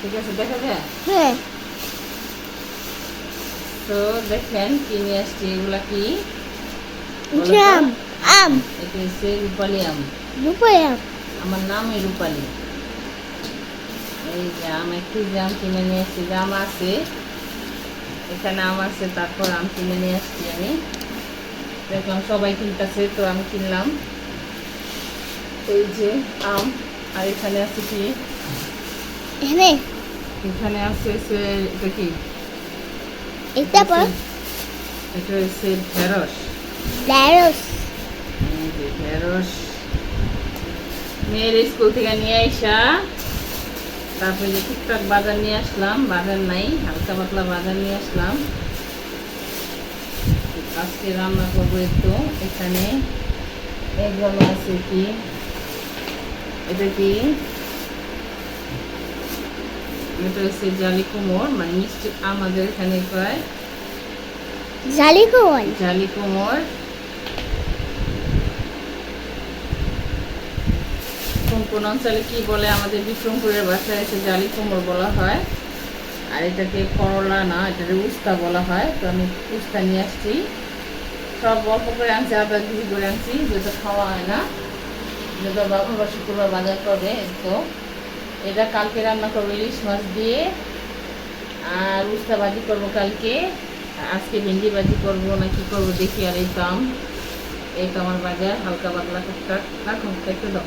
ঠিক আছে দেখা যায়? হ্যাঁ। তো দেখেন কি নিয়ে আসছি এগুলা কি? আম। এটা হচ্ছে রূপালি আম। আম। আমার নামই রূপালি। এই যে আম একটি জাম কিনে নিয়ে এসছি জাম আছে এখানে আম আছে তারপর আম কিনে নিয়ে আসছি আমি। দেখলাম সবাই কিনতেছে তো আমি কিনলাম। এই যে আম আর এখানে আছে কি? এখানে? এখানে আছে হচ্ছে এটা কি? এটা পর এটা হচ্ছে ঢেঁড়স। ঢেঁড়স। ঢেঁড়স। মেয়ের স্কুল থেকে নিয়ে আইসা। তারপরে যে টুকটাক বাজার নিয়ে আসলাম বাজার নাই হালকা পাতলা বাজার নিয়ে আসলাম। আজকে রান্না করব একটু এখানে এগুলো আছে কি? এটা কি? এটা হচ্ছে জালি কুমোর মানে মিষ্টি আমাদের এখানে কয় জালি কোন জালি কুমোর। কোন কোন অঞ্চলে কি বলে আমাদের বিক্রমপুরের ভাষায় এসে জালি কুমোর বলা হয়। আর এটাকে করলা না এটাকে উস্তা বলা হয়। তো আমি উস্তা নিয়ে আসছি। সব অল্প করে আনছি আধা কেজি করে আনছি যেটা খাওয়া হয় না। যেটা বাবা শুক্রবার বাজার করবে তো এটা কালকে রান্না করব ইলিশ মাছ দিয়ে আর উস্তা ভাজি করব কালকে। আজকে ভেন্ডি ভাজি করব না কি করব দেখি আর এই আম। এই তো আমার বাজার হালকা পাতলা টুকটাক। রাখুন একটু দাও।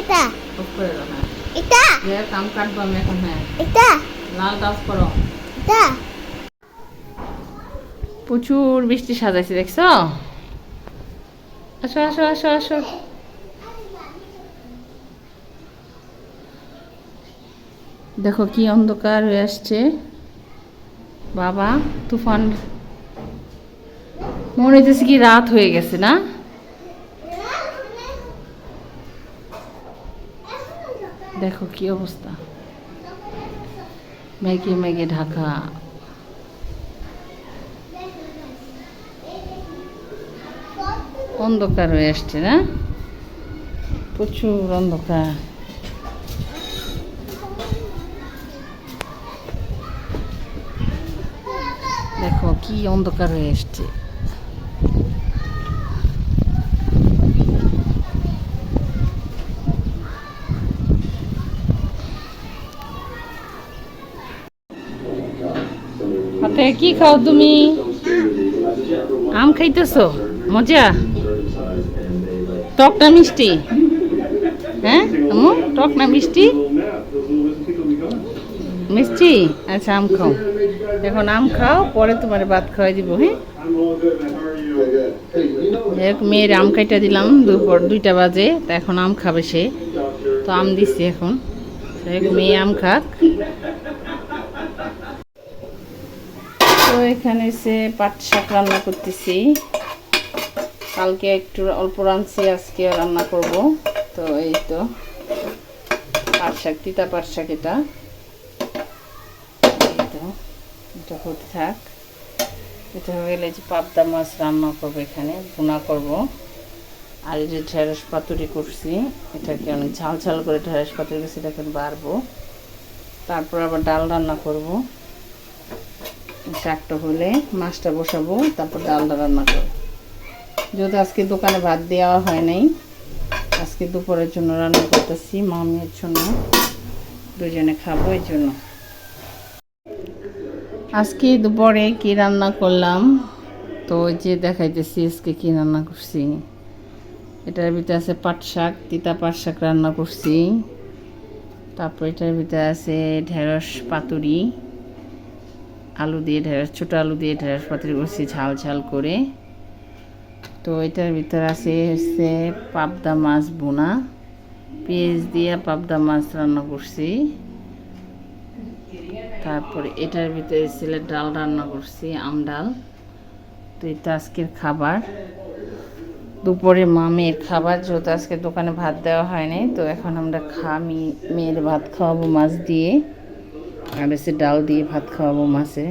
এটা। অফ করে দাও হ্যাঁ। এটা? যে কাম কাটবো আমি এখন হ্যাঁ। এটা? লাল করো। এটা? প্রচুর বৃষ্টি সাজাইছে দেখছ? আসো আসো আসো আসো। দেখো কি অন্ধকার হয়ে আসছে। বাবা, তুফান। মনে হইতেছে কি রাত হয়ে গেছে, না? দেখো কি অবস্থা। মেঘে মেঘে ঢাকা। অন্ধকার হয়ে আসছে, না? প্রচুর অন্ধকার দেখো কি অন্ধকার হয়ে হাতে কি খাও তুমি? আম খাইতেছো? মজা? টক না মিষ্টি? হ্যাঁ টক না মিষ্টি? মিষ্টি? আচ্ছা আম খাও। এখন আম খাও, পরে তোমার ভাত খাওয়াই দিব হ্যাঁ? এক মেয়ের আম কাইটা দিলাম দুপুর দুইটা বাজে, তা এখন আম খাবে সে। তো আম দিচ্ছি এখন। এক মেয়ে আম খাক। তো এখানে সে পাট শাক রান্না করতেছি। কালকে একটু অল্প রাঁধছি, আজকে রান্না করব। তো এই তো, পাট শাক, তিতা পাট শাক এটা। এটা হতে থাক। এটা হয়ে গেলে যে পাবদা মাছ রান্না করব এখানে, ভুনা করব। আর এই যে ঢেঁড়স পাতুরি করছি, এটাকে অনেক ঝাল ঝাল করে ঢেঁড়স পাতুরি করছি এটাকে বাড়বো। তারপর আবার ডাল রান্না করব। শাকটা হলে মাছটা বসাবো, তারপর ডালটা রান্না করব। যেহেতু আজকে দোকানে ভাত দেওয়া হয় নাই, আজকে দুপুরের জন্য রান্না করতেছি, মামির জন্য। দুজনে খাব এই জন্য। আজকে দুপুরে কি রান্না করলাম? তো যে দেখাইতেছি, আজকে কি রান্না করছি? এটার ভিতরে আছে পাট শাক, তিতা পাট শাক রান্না করছি। তারপর এটার ভিতরে আছে ঢেঁড়স পাতুরি, আলু দিয়ে ঢেঁড়স, ছোটো আলু দিয়ে ঢেঁড়স পাতুরি করছি ঝাল ঝাল করে। তো এটার ভিতরে আছে হচ্ছে পাবদা মাছ বোনা পেঁয়াজ দিয়ে পাবদা মাছ রান্না করছি। তারপরে এটার ভিতরে ছিল ডাল রান্না করছি, আম ডাল। তো এটা আজকের খাবার। দুপুরে মা মেয়ের খাবার, যেহেতু আজকে দোকানে ভাত দেওয়া হয়নি তো এখন আমরা খা মেয়ের ভাত খাওয়াবো মাছ দিয়ে। আর এসে ডাল দিয়ে ভাত খাওয়াবো মাছে।